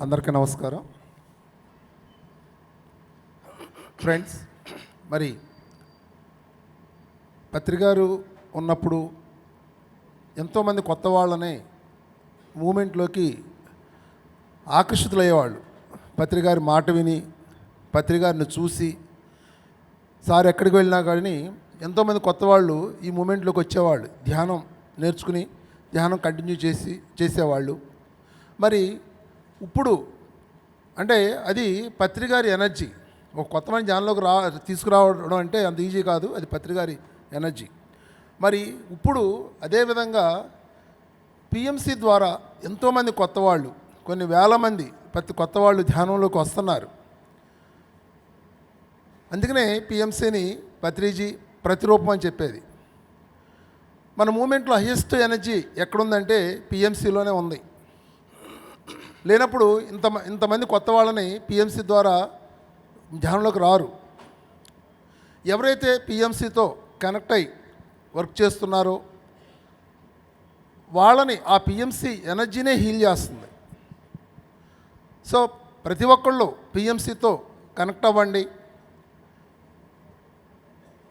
అందరికీ నమస్కారం. ఫ్రెండ్స్ మరి పత్రికారు ఉన్నప్పుడు ఎంతోమంది కొత్త వాళ్ళని మూమెంట్లోకి ఆకర్షితులయ్యేవాళ్ళు. పత్రికారి మాట విని పత్రికారిని చూసి సార్ ఎక్కడికి వెళ్ళినా కానీ ఎంతోమంది కొత్త వాళ్ళు ఈ మూమెంట్లోకి వచ్చేవాళ్ళు. ధ్యానం నేర్చుకుని ధ్యానం కంటిన్యూ చేసి చేసేవాళ్ళు. మరి ఇప్పుడు అంటే అది పత్రికారి ఎనర్జీ. ఒక కొత్త మంది ధ్యానంలోకి రా తీసుకురావడం అంటే అంత ఈజీ కాదు అది పత్రికారి ఎనర్జీ. మరి ఇప్పుడు అదేవిధంగా పిఎంసి ద్వారా ఎంతోమంది కొత్త వాళ్ళు కొన్ని వేల మంది ప్రతి కొత్త వాళ్ళు ధ్యానంలోకి వస్తున్నారు. అందుకనే పిఎంసీని పత్రిజీ ప్రతిరూపం అని చెప్పేది. మన మూమెంట్లో హైయెస్ట్ ఎనర్జీ ఎక్కడుందంటే పిఎంసీలోనే ఉంది. లేనప్పుడు ఇంత ఇంతమంది కొత్త వాళ్ళని పిఎంసీ ద్వారా ధ్యానంలోకి రారు. ఎవరైతే పిఎంసీతో కనెక్ట్ అయి వర్క్ చేస్తున్నారో వాళ్ళని ఆ పిఎంసీ ఎనర్జీనే హీల్ చేస్తుంది. సో ప్రతి ఒక్కళ్ళు పిఎంసీతో కనెక్ట్ అవ్వండి.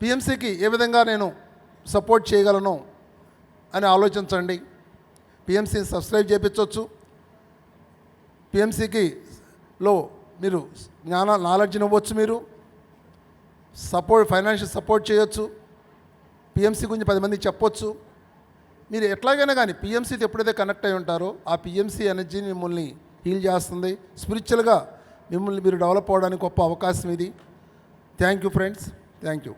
పిఎంసీకి ఏ విధంగా నేను సపోర్ట్ చేయగలను అని ఆలోచించండి. పిఎంసీని సబ్స్క్రైబ్ చేయించవచ్చు పిఎంసికి లో మీరు జ్ఞాన నాలెడ్జ్ని ఇవ్వచ్చు మీరు. సపోర్ట్ ఫైనాన్షియల్ సపోర్ట్ చేయొచ్చు. పిఎంసి గురించి పది మందికి చెప్పొచ్చు. మీరు ఎట్లాగైనా కానీ పిఎంసీతో ఎప్పుడైతే కనెక్ట్ అయి ఉంటారో ఆ పిఎంసీ ఎనర్జీని మిమ్మల్ని హీల్ చేస్తుంది. స్పిరిచువల్గా మిమ్మల్ని మీరు డెవలప్ అవ్వడానికి గొప్ప అవకాశం ఇది. Thank you friends thank you